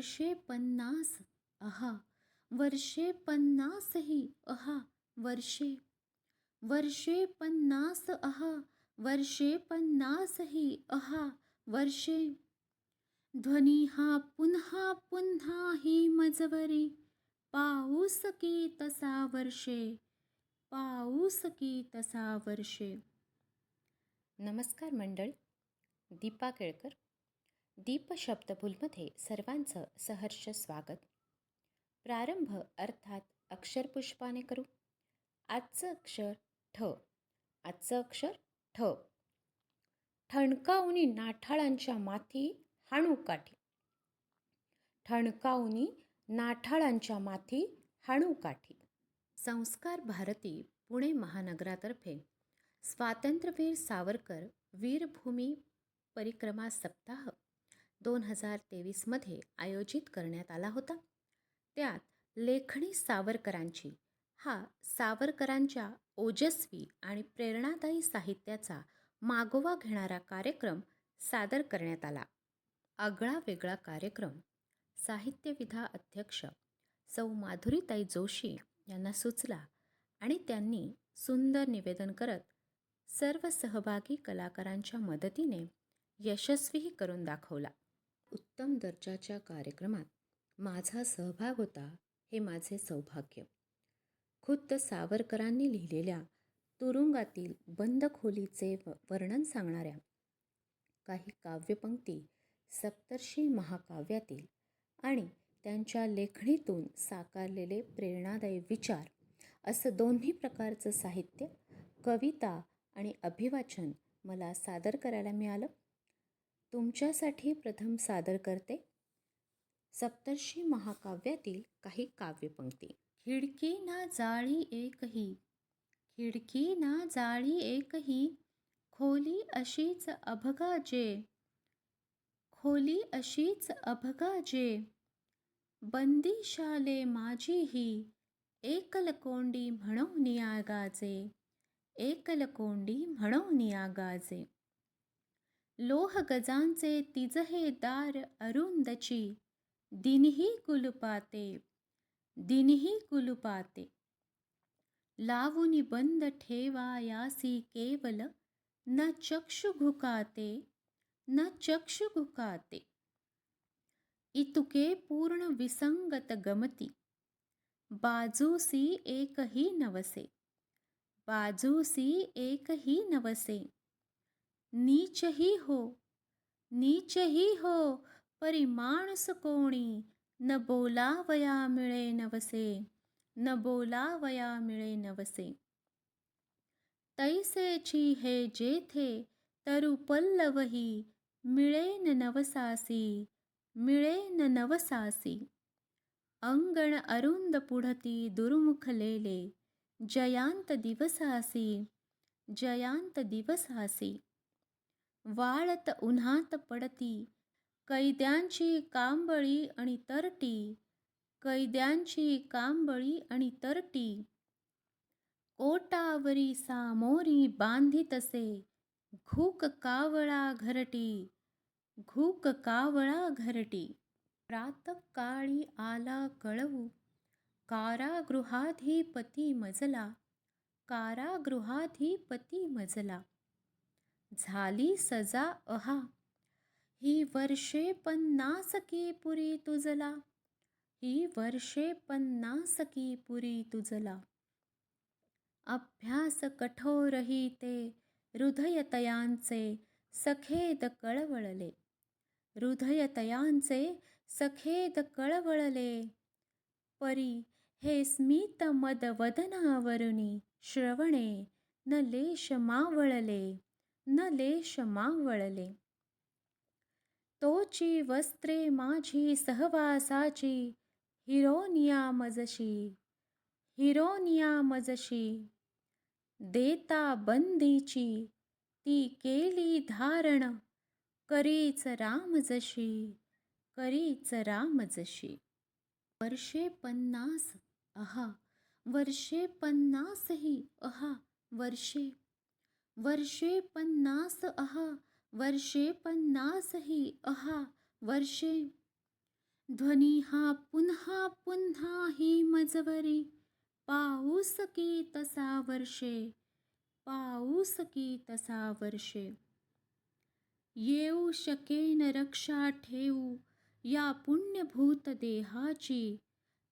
वर्षे पन्नास अहा वर्षे पन्नासही अहा वर्षे. वर्षे पन्नास अहा वर्षे पन्नासही अहा वर्षे. ध्वनी हा पुन्हा पुन्हा ही मजवरी. पाऊस की तसा वर्षे पाऊस की तसा वर्षे. नमस्कार मंडळ दीपा केळकर दीप शब्दभूलमध्ये सर्वांचं सहर्ष स्वागत. प्रारंभ अर्थात अक्षरपुष्पाने करू. आजचं अक्षर ठ. आजचं अक्षर ठ. ठणकावणी नाठाळांच्या माथी हाणू काठी. ठणकावणी नाठाळांच्या माथी हाणू काठी. संस्कार भारती पुणे महानगरातर्फे. स्वातंत्र्यवीर सावरकर वीरभूमी परिक्रमा सप्ताह. दोन हजार तेवीसमध्ये आयोजित करण्यात आला होता. त्यात लेखणी सावरकरांची हा सावरकरांच्या ओजस्वी आणि प्रेरणादायी साहित्याचा मागोवा घेणारा कार्यक्रम सादर करण्यात आला. आगळा वेगळा कार्यक्रम साहित्यविधा अध्यक्ष सौ माधुरीताई जोशी यांना सुचला आणि त्यांनी सुंदर निवेदन करत सर्व सहभागी कलाकारांच्या मदतीने यशस्वीही करून दाखवला. उत्तम दर्जाच्या कार्यक्रमात माझा सहभाग होता हे माझे सौभाग्य. खुद्द सावरकरांनी लिहिलेल्या तुरुंगातील बंद खोलीचे व वर्णन सांगणाऱ्या काही काव्यपंक्ती सप्तर्षी महाकाव्यातील आणि त्यांच्या लेखणीतून साकारलेले प्रेरणादायी विचार असं दोन्ही प्रकारचं साहित्य कविता आणि अभिवाचन मला सादर करायला मिळालं. तुमच्यासाठी प्रथम सादर करते. सप्तर्षी महाकाव्यातील काही काव्यपंक्ती. खिडकी ना जाळी एकही खिडकी ना जाळी एकही खोली अशीच अभगा जे खोली अशीच अभगा जे बंदीशाले माझी ही एकलकोंडी म्हणून नियागाजे एकलकोंडी म्हणून नियागाजे. लोह गजांचे तिजहे दार अरुंदची दिनही कुलपाते दिनही कुलपाते. लावून बंद ठेवायासी केवल न चक्षु घुकाते न चक्षु घुकाते इतुके पूर्ण विसंगत गमती बाजूसी एकही नवसे बाजूसी एकही नवसे. नीचही हो नीचही हो परी माणस कोणी न बोलावया मिळे नवसे न बोलावया मिळे नवसे. तैसेची हे जेथे तरु पल्लवही मिळेन नवसासी मिळेन नवसासी. अंगण अरुंद पुढती दुर्मुखलेले जयांत दिवसासी जयांत दिवसासी. वाळत उन्हात पडती. कैद्यांची कांबळी आणि तरटी. कैद्यांची कांबळी आणि तरटी. कोटावरी सामोरी बांधितसे. घूक कावळा घरटी. घूक कावळा घरटी. प्रातकाळी आला कळवू. कारागृहाधिपती मजला. कारागृहाधिपती मजला. झाली सजा अहा. ही वर्षे पन्नास की पुरी तुजला ही वर्षे पन्नास की पुरी तुजला अभ्यास कठोरही ते हृदयतयांचे सखेद कळवळले. हृदयतयांचे सखेद कळवळले. परी हे स्मित मद वदनावरुणी श्रवणे न लेश मावळले. न लेश मावळले. तोची वस्त्रे माझी सहवासाची हिरोनिया मजशी हिरोनिया मजशी. देता बंदीची ती केली धारण करीच राम जशी करीच राम जशी वर्षे पन्नास अहा वर्षे पन्नासही अहा वर्षे वर्षे पन्नास अहा वर्षे पन्नास ही अहा वर्षे ध्वनी हा पुन्हा पुन्हा ही मजवरी. पाऊस की तसा वर्षे पाऊस की तसा वर्षे. येऊ शकेन रक्षा ठेवू या पुण्यभूत देहाची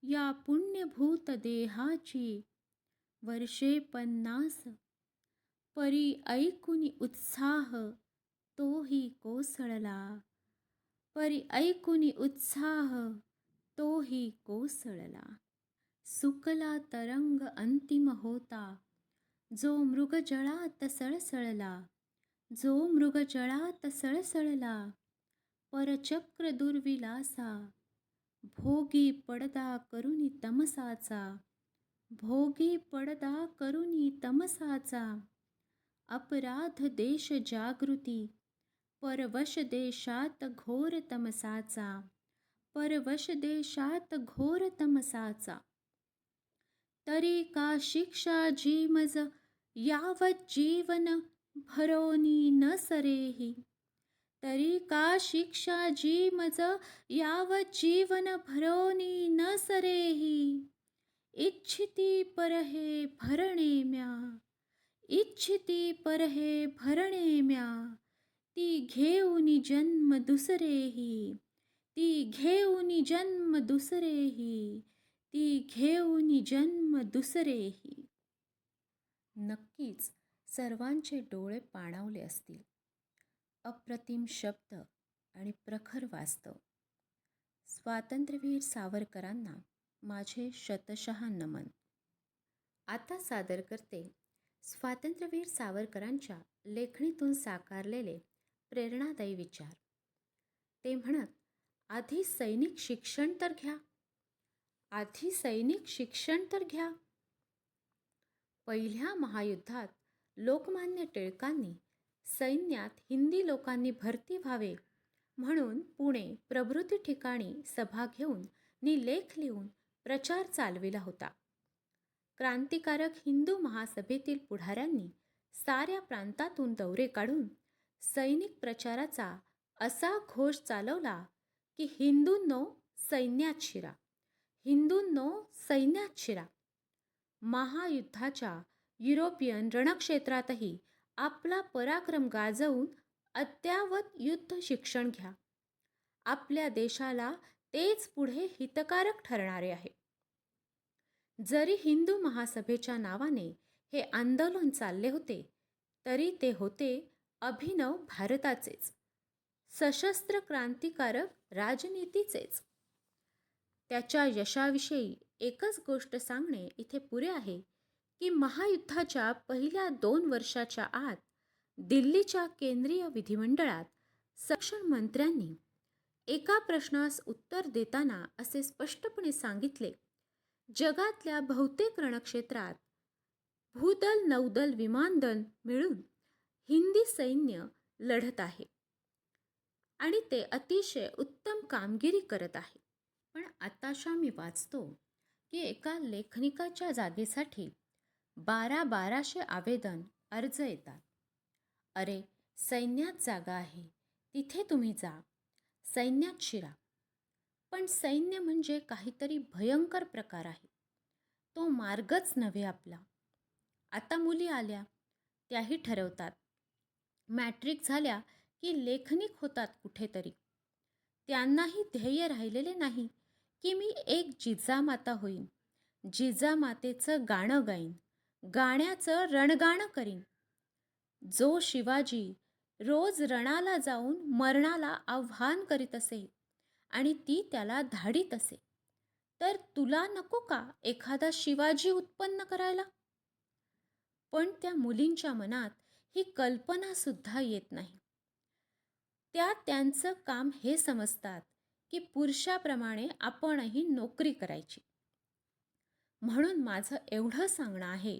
या पुण्यभूत देहाची. वर्षे पन्नास परी ऐकुनी उत्साह तोही कोसळला. परी ऐकुनी उत्साह तोही कोसळला. सुकला तरंग अंतिम होता. जो मृगजळात सळसळला. जो मृगजळात सळसळला. परचक्र दुर्विलासा. भोगी पडदा करुनी तमसाचा. भोगी पडदा करुनी तमसाचा. अपराध देश जागृती परवश देशात घोर तमसाचा परवश देशात घोर तमसाचा. तरी का शिक्षा जीमज यावत जीवन भरोनी न सरेही? तरी का शिक्षा जीमज यावत जीवन भरोनी न सरेही? इच्छिती परहे भरणे म्या। इच्छिती परहे भरणे म्या ती घेऊनी जन्म दुसरेही ती घेऊनी जन्म दुसरेही ती घेऊनी जन्म दुसरेही. नक्कीच सर्वांचे डोळे पाणावले असतील. अप्रतिम शब्द आणि प्रखर वास्तव. स्वातंत्र्यवीर सावरकरांना माझे शतशः नमन. आता सादर करते स्वातंत्र्यवीर सावरकरांच्या लेखणीतून साकारलेले प्रेरणादायी विचार. ते म्हणत आधी सैनिक शिक्षण तर घ्या. आधी सैनिक शिक्षण तर घ्या. पहिल्या महायुद्धात लोकमान्य टिळकांनी सैन्यात हिंदी लोकांनी भरती व्हावे म्हणून पुणे प्रभृती ठिकाणी सभा घेऊन नि लेख लिहून प्रचार चालविला होता. क्रांतिकारक हिंदू महासभेतील पुढाऱ्यांनी साऱ्या प्रांतातून दौरे काढून सैनिक प्रचाराचा असा घोष चालवला की हिंदूंनो सैन्यात शिरा. हिंदूंनो सैन्यात शिरा. महायुद्धाच्या युरोपियन रणक्षेत्रातही आपला पराक्रम गाजवून अद्यावत युद्ध शिक्षण घ्या. आपल्या देशाला तेच पुढे हितकारक ठरणारे आहे. जरी हिंदू महासभेच्या नावाने हे आंदोलन चालले होते तरी ते होते अभिनव भारताचेच. सशस्त्र क्रांतिकारक राजनीतीचेच. त्याच्या यशाविषयी एकच गोष्ट सांगणे इथे पुरे आहे की महायुद्धाच्या पहिल्या दोन वर्षाच्या आत दिल्लीच्या केंद्रीय विधिमंडळात शिक्षण मंत्र्यांनी एका प्रश्नास उत्तर देताना असे स्पष्टपणे सांगितले जगातल्या बहुतेक रणक्षेत्रात भूदल नौदल विमानदल मिळून हिंदी सैन्य लढत आहे. आणि ते अतिशय उत्तम कामगिरी करत आहे. पण आताशा मी वाचतो की एका लेखनिकाच्या जागेसाठी बारा बाराशे आवेदन अर्ज येतात. अरे सैन्यात जागा आहे. तिथे तुम्ही जा. सैन्यात शिरा. पण सैन्य म्हणजे काहीतरी भयंकर प्रकार आहे. तो मार्गच नव्हे आपला. आता मुली आल्या त्याही ठरवतात. मॅट्रिक झाल्या की लेखनिक होतात कुठेतरी. त्यांनाही ध्येय राहिलेले नाही की मी एक जिजामाता होईन. जिजामातेचं गाणं गाईन. गाण्याचं रणगाणं करीन. जो शिवाजी रोज रणाला जाऊन मरणाला आव्हान करीत असे आणि ती त्याला धाडीत असे. तर तुला नको का एखादा शिवाजी उत्पन्न करायला? पण त्या मुलींच्या मनात ही कल्पनासुद्धा येत नाही. त्या त्यांचं काम हे समजतात की पुरुषाप्रमाणे आपणही नोकरी करायची. म्हणून माझं एवढं सांगणं आहे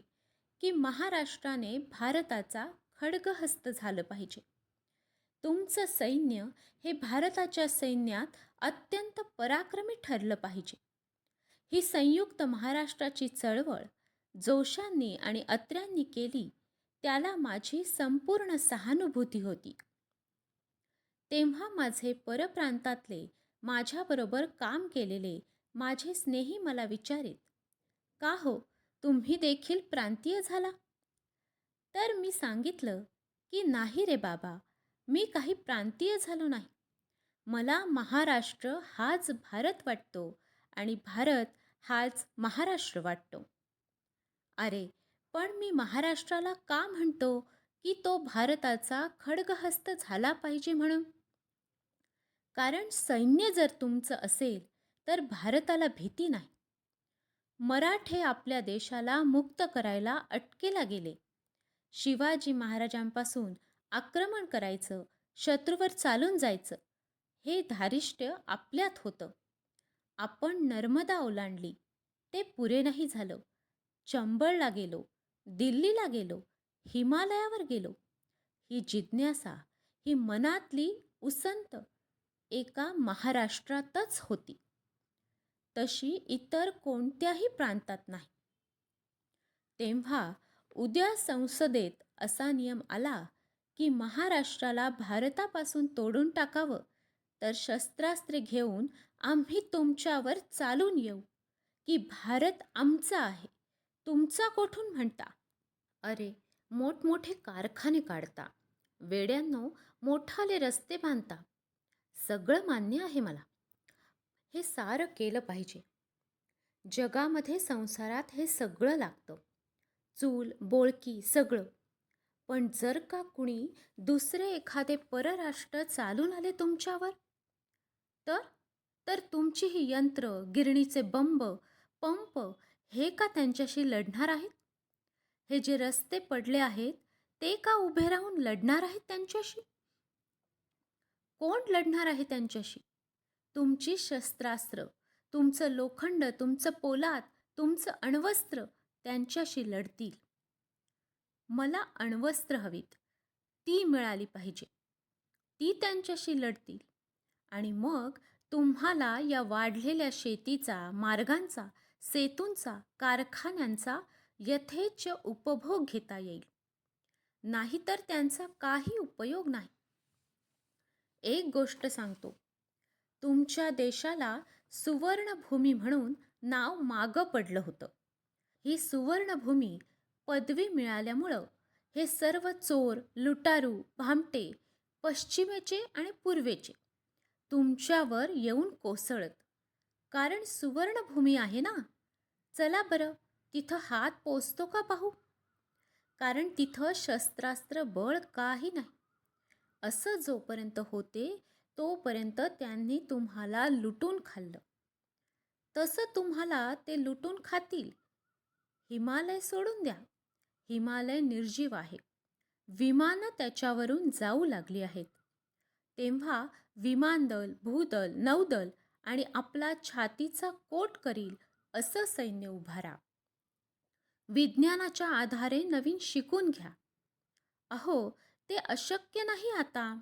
की महाराष्ट्राने भारताचा खडगहस्त झालं पाहिजे. तुमचं सैन्य हे भारताच्या सैन्यात अत्यंत पराक्रमी ठरलं पाहिजे. ही संयुक्त महाराष्ट्राची चळवळ जोशांनी आणि अत्र्यांनी केली त्याला माझी संपूर्ण सहानुभूती होती. तेव्हा माझे परप्रांतातले माझ्याबरोबर काम केलेले माझे स्नेही मला विचारित का हो तुम्ही देखील प्रांतीय झाला? तर मी सांगितलं की नाही रे बाबा मी काही प्रांतीय झालो नाही. मला महाराष्ट्र हाच भारत वाटतो आणि भारत हाच महाराष्ट्र वाटतो. अरे पण मी महाराष्ट्राला का म्हणतो की तो भारताचा खडगहस्त झाला पाहिजे म्हणून? कारण सैन्य जर तुमचं असेल तर भारताला भीती नाही. मराठे आपल्या देशाला मुक्त करायला अटकेला गेले. शिवाजी महाराजांपासून आक्रमण करायचं शत्रूवर चालून जायचं. हे धारिष्ट्य आपल्यात होतं. आपण नर्मदा ओलांडली ते पुरे नाही झालं. चंबळला गेलो दिल्लीला गेलो हिमालयावर गेलो. ही जिज्ञासा ही मनातली उसंत एका महाराष्ट्रातच होती. तशी इतर कोणत्याही प्रांतात नाही. तेव्हा उद्या संसदेत असा नियम आला की महाराष्ट्राला भारतापासून तोडून टाकावं तर शस्त्रास्त्रे घेऊन आम्ही तुमच्यावर चालून येऊ की भारत आमचा आहे. तुमचा कोठून म्हणता? अरे मोठमोठे कारखाने काढता. वेड्यांनो मोठाले रस्ते बांधता. सगळं मान्य आहे मला. हे सारं केलं पाहिजे. जगामध्ये संसारात हे सगळं लागतं. चूल बोळकी सगळं. पण जर का कुणी दुसरे एखादे परराष्ट्र चालून आले तुमच्यावर? तर? तर तुमची ही यंत्र गिरणीचे बंब पंप हे का त्यांच्याशी लढणार आहेत? हे जे रस्ते पडले आहेत ते का उभे राहून लढणार आहेत त्यांच्याशी? कोण लढणार आहे त्यांच्याशी? तुमची शस्त्रास्त्र तुमचं लोखंड तुमचं पोलाद तुमचं अण्वस्त्र त्यांच्याशी लढतील. मला अण्वस्त्र हवीत. ती मिळाली पाहिजे. ती त्यांच्याशी लढतील. आणि मग तुम्हाला या वाढलेल्या शेतीचा मार्गांचा सेतूंचा कारखान्यांचा यथेच्छ उपभोग घेता येईल. नाहीतर त्यांचा काही उपयोग नाही. एक गोष्ट सांगतो. तुमच्या देशाला सुवर्णभूमी म्हणून नाव मागं पडलं होतं. ही सुवर्णभूमी पदवी मिळाल्यामुळं हे सर्व चोर लुटारू भामटे पश्चिमेचे आणि पूर्वेचे तुमच्यावर येऊन कोसळत. कारण सुवर्णभूमी आहे ना? चला बरं तिथं हात पोचतो का पाहू? कारण तिथं शस्त्रास्त्र बळ काही नाही. असं जोपर्यंत होते तोपर्यंत त्यांनी तुम्हाला लुटून खाल्लं. तसं तुम्हाला ते लुटून खातील. हिमालय सोडून द्या. हिमालय निर्जीव आहे. विमानं त्याच्यावरून जाऊ लागली आहेत. तेव्हा विमानदल भूदल नौदल आणि आपला छातीचा कोट करील असं सैन्य उभारा. विज्ञानाच्या आधारे नवीन शिकून घ्या. अहो ते अशक्य नाही आता.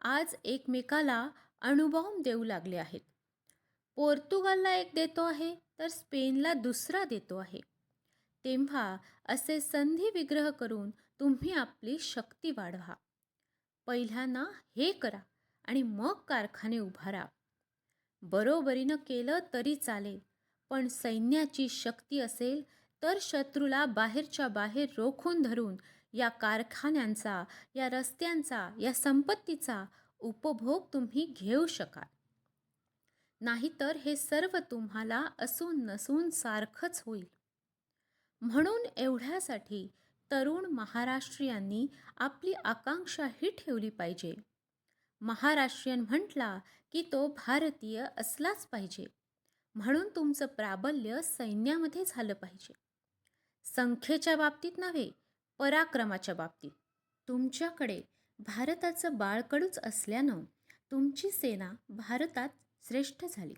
आज एकमेकाला अणुबॉम्ब देऊ लागले आहेत. पोर्तुगालला एक देतो आहे तर स्पेनला दुसरा देतो आहे. तेव्हा असे संधी विग्रह करून तुम्ही आपली शक्ती वाढवा. पहिल्यांदा हे करा. आणि मग कारखाने उभारा बरोबरीनं केलं तरी चालेल पण सैन्याची शक्ती असेल तर शत्रूला बाहेरच्या बाहेर रोखून धरून या कारखान्यांचा या रस्त्यांचा या संपत्तीचा उपभोग तुम्ही घेऊ शकाल. नाहीतर हे सर्व तुम्हाला असून नसून सारखंच होईल. म्हणून एवढ्यासाठी तरुण महाराष्ट्रीयांनी आपली आकांक्षा ही ठेवली पाहिजे. महाराष्ट्रीयन म्हटला की तो भारतीय असलाच पाहिजे. म्हणून तुमचं प्राबल्य सैन्यामध्ये झालं पाहिजे. संख्येच्या बाबतीत नव्हे पराक्रमाच्या बाबतीत. तुमच्याकडे भारताचं बाळकडूच असल्यानं तुमची सेना भारतात श्रेष्ठ झाली.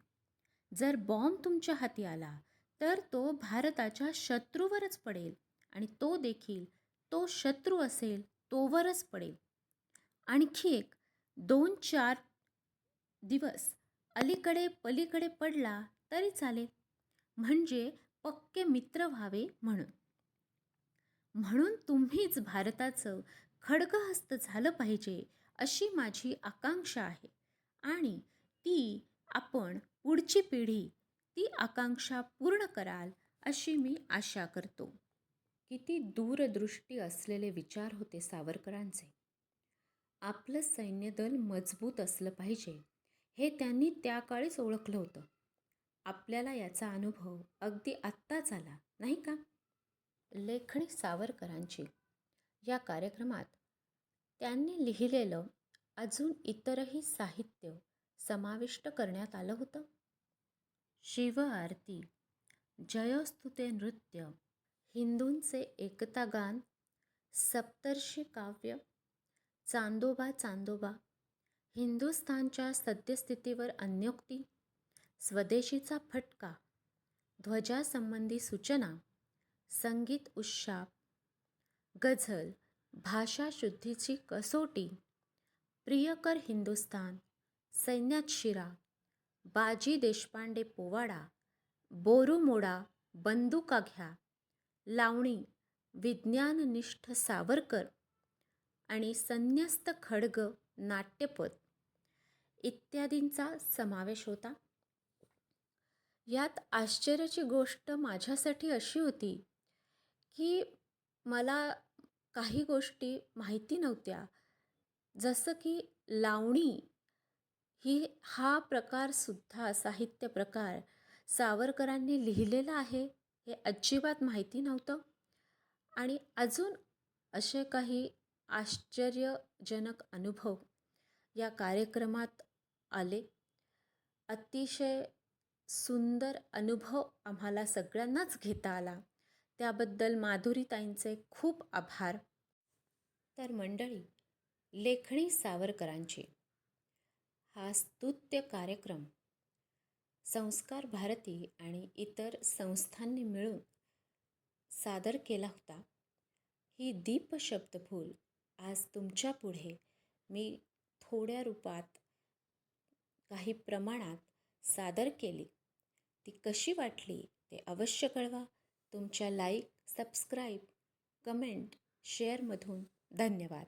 जर बॉम्ब तुमच्या हाती आला तर तो भारताच्या शत्रूवरच पडेल आणि तो देखील तो शत्रू असेल तोवरच पडेल. आणखी एक दोन चार दिवस अलीकडे पलीकडे पडला तरी चालेल. म्हणजे पक्के मित्र व्हावे म्हणून. म्हणून तुम्हीच भारताचं खडगहस्त झालं पाहिजे अशी माझी आकांक्षा आहे. आणि ती आपण पुढची पिढी ती आकांक्षा पूर्ण कराल अशी मी आशा करतो. किती दूरदृष्टी असलेले विचार होते सावरकरांचे. आपलं सैन्यदल मजबूत असलं पाहिजे हे त्यांनी त्या काळीच ओळखलं होतं. आपल्याला याचा अनुभव अगदी आत्ताच आला नाही का? लेखणी सावरकरांची या कार्यक्रमात त्यांनी लिहिलेलं अजून इतरही साहित्य समाविष्ट करण्यात आलं होतं. शिव आरती जयस्तुते नृत्य हिंदूंचे एकता गान सप्तर्षी काव्य चांदोबा चांदोबा. हिंदुस्थानच्या सद्यस्थितीवर अन्योक्ती स्वदेशीचा फटका ध्वजासंबंधी सूचना संगीत उशाप गझल भाषाशुद्धीची कसोटी प्रियकर हिंदुस्तान सैन्यात शिरा बाजी देशपांडे पोवाडा बोरुमोडा बंदुका घ्या लावणी विज्ञाननिष्ठ सावरकर आणि संन्यस्त खड्ग नाट्यपद इत्यादींचा समावेश होता. यात आश्चर्याची गोष्ट माझ्यासाठी अशी होती की मला काही गोष्टी माहिती नव्हत्या. जसं की लावणी ही हा प्रकारसुद्धा साहित्य प्रकार सावरकरांनी लिहिलेला आहे हे अजिबात माहिती नव्हतं. आणि अजून असे काही आश्चर्यजनक अनुभव या कार्यक्रमात आले. अतिशय सुंदर अनुभव आम्हाला सगळ्यांनाच घेता आला. त्याबद्दल माधुरीताईंचे खूप आभार. तर मंडळी लेखणी सावरकरांची हा स्तुत्य कार्यक्रम संस्कार भारती आणि इतर संस्थांनी मिळून सादर केला होता. ही दीपशब्दफूल आज तुमच्यापुढे मी थोड्या रूपात काही प्रमाणात सादर केली. ती कशी वाटली ते अवश्य कळवा. तुमच्या लाईक सबस्क्राईब कमेंट शेअरमधून धन्यवाद.